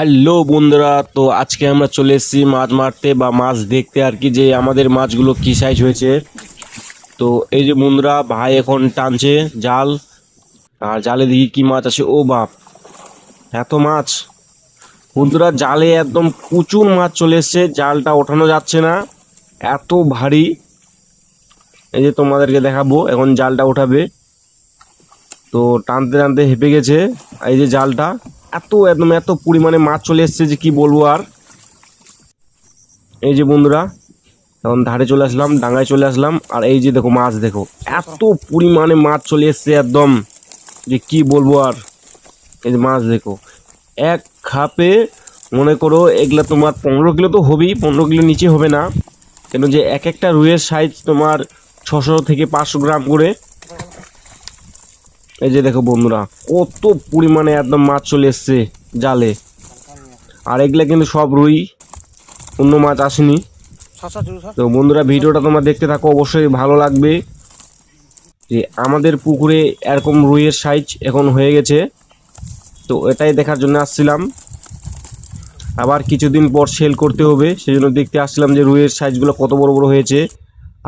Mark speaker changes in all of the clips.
Speaker 1: Hello বন্ধুরা, তো আজকে আমরা চলে এসেছি মাছ মারতে বা মাছ দেখতে আর কি, যে আমাদের মাছগুলো কী সাইজ হয়েছে। তো এই যে বন্ধুরা, ভাই এখন টানছে জাল, আর জালে দেখি কি মাছ আছে, ও বাপ, এত মাছ। বন্ধুরা, জালে একদম প্রচুর মাছ চলে এসছে, জালটা ওঠানো যাচ্ছে না, এত ভারী। এই যে তোমাদেরকে দেখাবো, এখন জালটা ওঠাবে। তো টানতে টানতে হেঁপে গেছে, এই যে জালটা। এত একদম এত পরিমাণে মাছ চলে এসছে যে কি বলব আর। এই যে বন্ধুরা, এখন ধারে চলে আসলাম ডাঙায় চলে আসলাম, আর এই যে দেখো মাছ দেখো, এত পরিমাণে মাছ চলে এসছে একদম, যে কি বলব আর। এই যে মাছ দেখো, এক খাপে মনে করো এগুলা তোমার পনেরো কিলো তো হবেই, পনেরো কিলো নিচে হবে না, কেন যে এক একটা রুইয়ের সাইজ তোমার ছশো থেকে পাঁচশো গ্রাম করে এই যে দেখো বন্ধুরা কত পরিমাণে একদম মাছ চলে এসছে জালে। আর এগুলা কিন্তু সব রুই অন্য মাছ আসেনি। তো বন্ধুরা ভিডিওটা তোমরা দেখতে থাকো অবশ্যই ভালো লাগবে। যে আমাদের পুকুরে এরকম রুইয়ের সাইজ এখন হয়ে গেছে। তো এটাই দেখার জন্য আসছিলাম। আবার কিছুদিন পর সেল করতে হবে সেই জন্য দেখতে আসছিলাম যে রুইয়ের সাইজগুলো কত বড় বড় হয়েছে।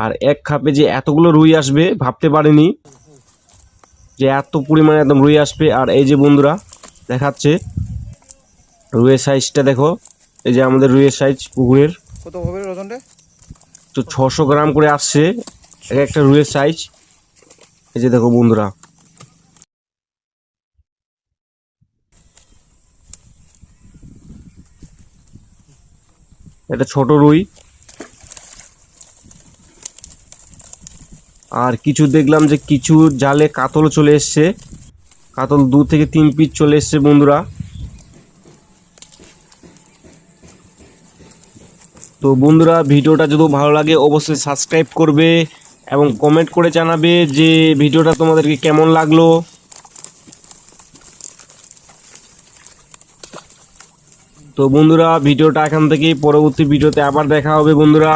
Speaker 1: আর এক খাপে যে এতগুলো রুই আসবে ভাবতে পারিনি। যে এত পরিমাণে একদম রুই আসবে। আর এই যে বন্ধুরা দেখাচ্ছে। রুইয়ের সাইজটা দেখো। এই যে আমাদের রুইয়ের সাইজ পুকুরের।
Speaker 2: কত হবে ওজনটা?
Speaker 1: তো ছশো গ্রাম করে আসছে। এক একটা রুইয়ের সাইজ এই যে দেখো বন্ধুরা। এটা ছোট রুই। আর কিছু দেখলাম যে কিছু জালে কাতল চলে এসছে। কাতল দু থেকে তিন পিস চলে এসছে বন্ধুরা। তো বন্ধুরা, ভিডিওটা যদি ভালো লাগে অবশ্যই সাবস্ক্রাইব করবে এবং কমেন্ট করে জানাবে যে ভিডিওটা তোমাদেরকে কেমন লাগল। তো বন্ধুরা, ভিডিওটা এখান থেকেই পরবর্তী ভিডিওতে আবার দেখা হবে বন্ধুরা।